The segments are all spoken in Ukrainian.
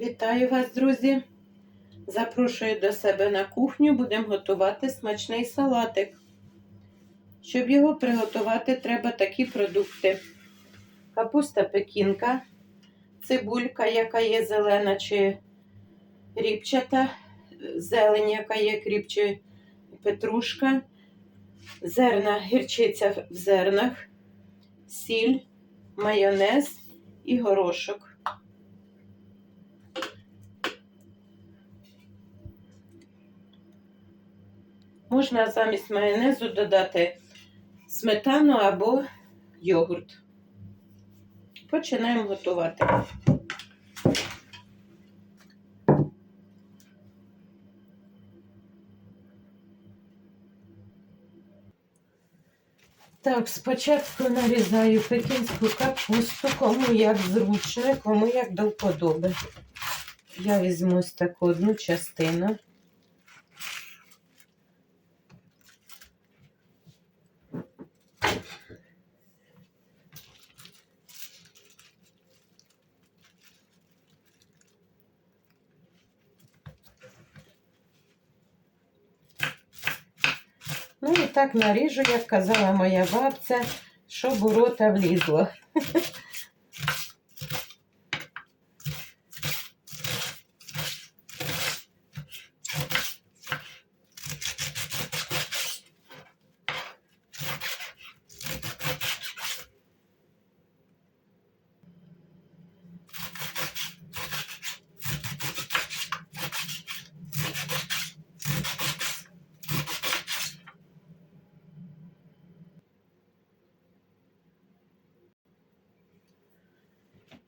Вітаю вас, друзі! Запрошую до себе на кухню, будемо готувати смачний салатик. Щоб його приготувати, треба такі продукти: капуста пекінка, цибулька, яка є зелена чи ріпчата, зелень, яка є кріпче, петрушка, зерна, гірчиця в зернах, сіль, майонез і горошок. Можна замість майонезу додати сметану або йогурт. Починаємо готувати. Так, спочатку нарізаю пекінську капусту, кому як зручно, кому як до вподоби. Я візьму ось таку одну частину. Ну і так наріжу, як казала моя бабця, щоб у рота влізло.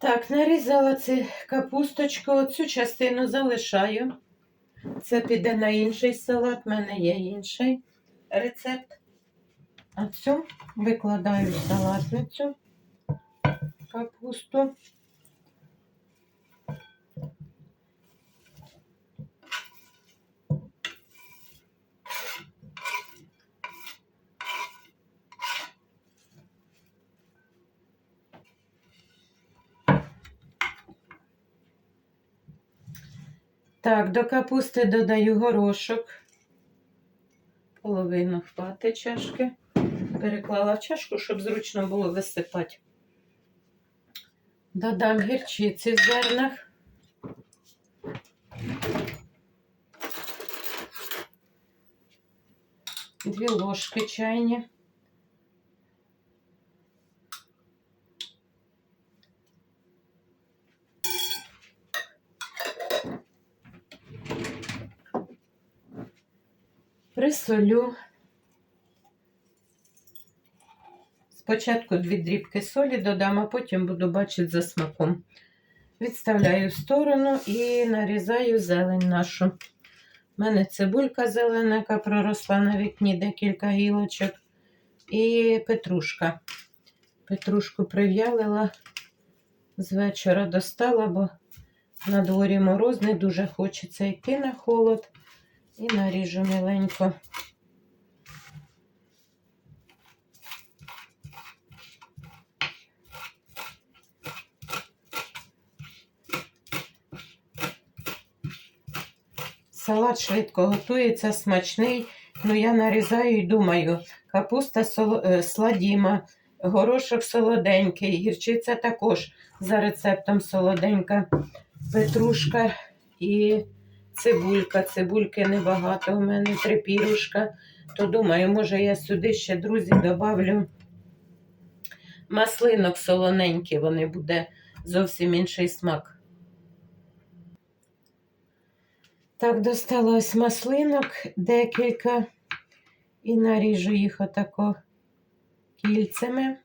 Так, нарізала цю капусточку, оцю частину залишаю. Це піде на інший салат, в мене є інший рецепт. А цю викладаю в салатницю капусту. Так, до капусти додаю горошок. Половину хвати чашки. Переклала в чашку, щоб зручно було висипати. Додам гірчиці в зернах. Дві ложки чайні. Присолю. Спочатку дві дрібки солі додам, а потім буду бачити за смаком. Відставляю в сторону і нарізаю зелень нашу. У мене цибулька зелена, яка проросла на вікні декілька гілочок. І петрушка. Петрушку прив'ялила, з вечора достала, бо на дворі мороз, дуже хочеться йти на холод. І наріжу міленько. Салат швидко готується, смачний. Ну, я нарізаю і думаю, капуста е, сладіма, горошок солоденький, гірчиця також за рецептом солоденька, петрушка і цибулька. Цибульки небагато у мене, три пірушка. То думаю, може я сюди ще, друзі, добавлю маслинок солоненький, вони буде зовсім інший смак. Так, достала ось маслинок декілька і наріжу їх отако кільцями.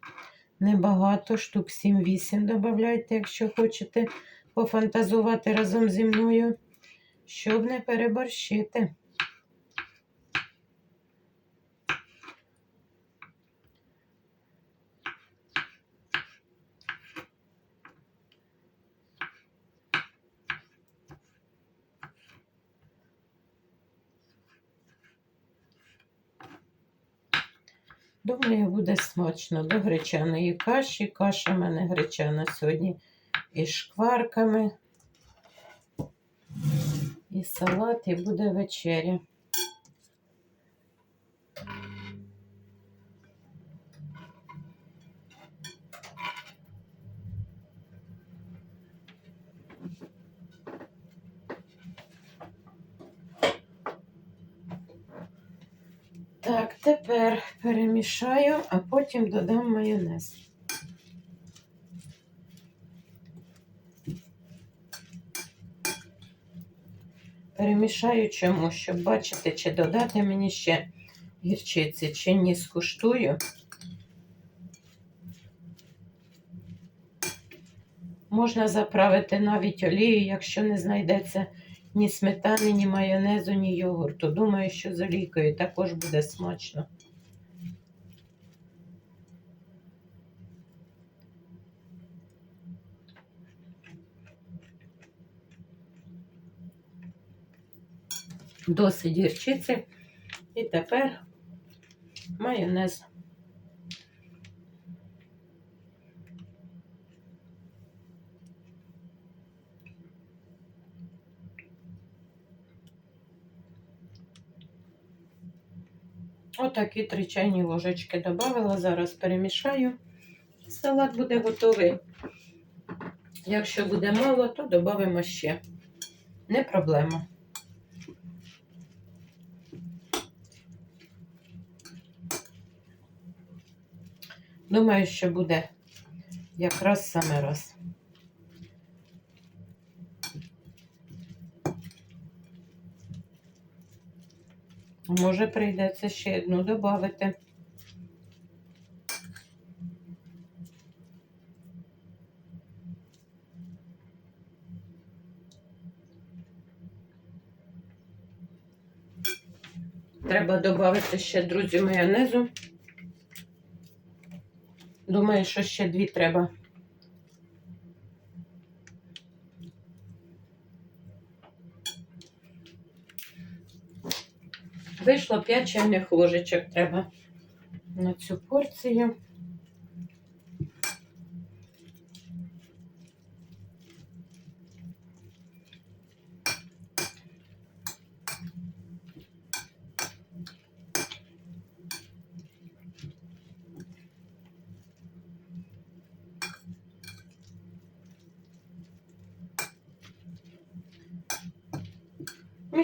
Небагато, штук 7-8 додавайте, якщо хочете пофантазувати разом зі мною, щоб не переборщити. Думаю, буде смачно до гречаної каші. Каша в мене гречана сьогодні із шкварками. Салат, і буде вечеря. Так, тепер перемішаю, а потім додам майонез. Перемішаю чому, щоб бачити, чи додати мені ще гірчиці, чи ні, скуштую. Можна заправити навіть олію, якщо не знайдеться ні сметани, ні майонезу, ні йогурту. Думаю, що з олійкою також буде смачно. Досить гірчиці. І тепер майонез. Отакі три чайні ложечки додала. Зараз перемішаю. Салат буде готовий. Якщо буде мало, то додамо ще. Не проблема. Думаю, що буде якраз саме раз. Може, прийдеться ще одну додати. Треба додати ще, друзі, майонезу. Думаю, що ще дві треба. Вийшло 5 чайних ложечок треба на цю порцію.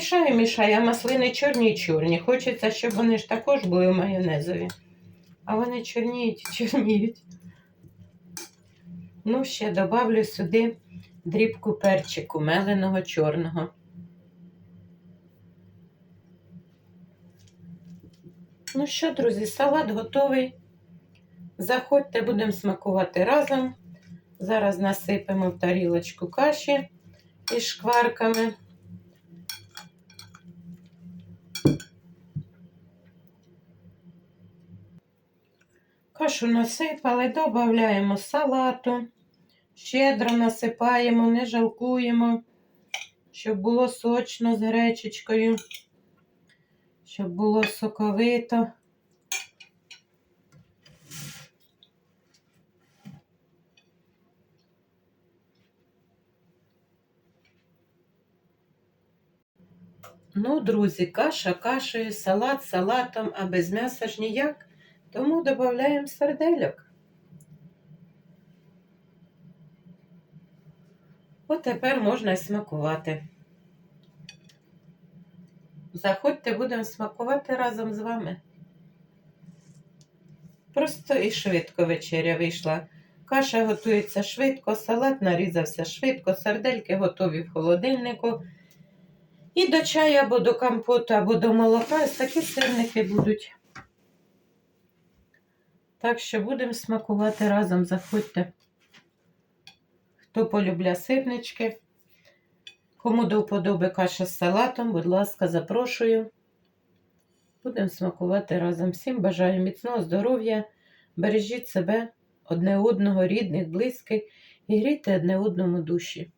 Мішаю, мішаю, а маслини чорні чорні. Хочеться, щоб вони ж також були майонезові. А вони чорніють, чорніють. Ну, ще добавлю сюди дрібку перчику меленого чорного. Ну що, друзі, салат готовий. Заходьте, будемо смакувати разом. Зараз насипемо в тарілочку каші із шкварками. Кашу насипали, додаємо салату, щедро насипаємо, не жалкуємо, щоб було сочно з гречечкою, щоб було соковито. Ну, друзі, каша кашею, салат салатом, а без м'яса ж ніяк. Тому додаємо сардельок. От тепер можна й смакувати. Заходьте, будемо смакувати разом з вами. Просто і швидко вечеря вийшла. Каша готується швидко, салат нарізався швидко, сардельки готові в холодильнику. І до чаю або до компоту, або до молока. Ось такі сирники будуть. Так що будемо смакувати разом, заходьте. Хто полюбля сирнички, кому до вподоби каша з салатом, будь ласка, запрошую. Будемо смакувати разом. Всім бажаю міцного здоров'я, бережіть себе, одне одного, рідних, близьких і грійте одне одному душі.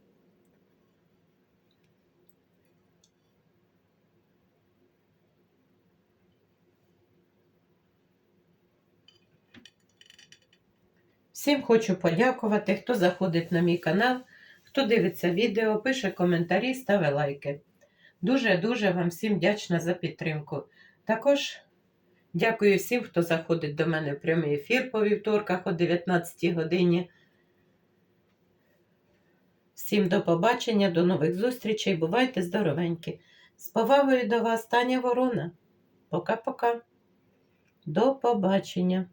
Всім хочу подякувати, хто заходить на мій канал, Хто дивиться відео, пише коментарі, ставить лайки. Дуже-дуже вам всім вдячна за підтримку. Також дякую всім, хто заходить до мене в прямий ефір по вівторках о 19 годині. Всім до побачення, до нових зустрічей. Бувайте здоровенькі. З повагою до вас, Таня Ворона. Пока-пока. До побачення.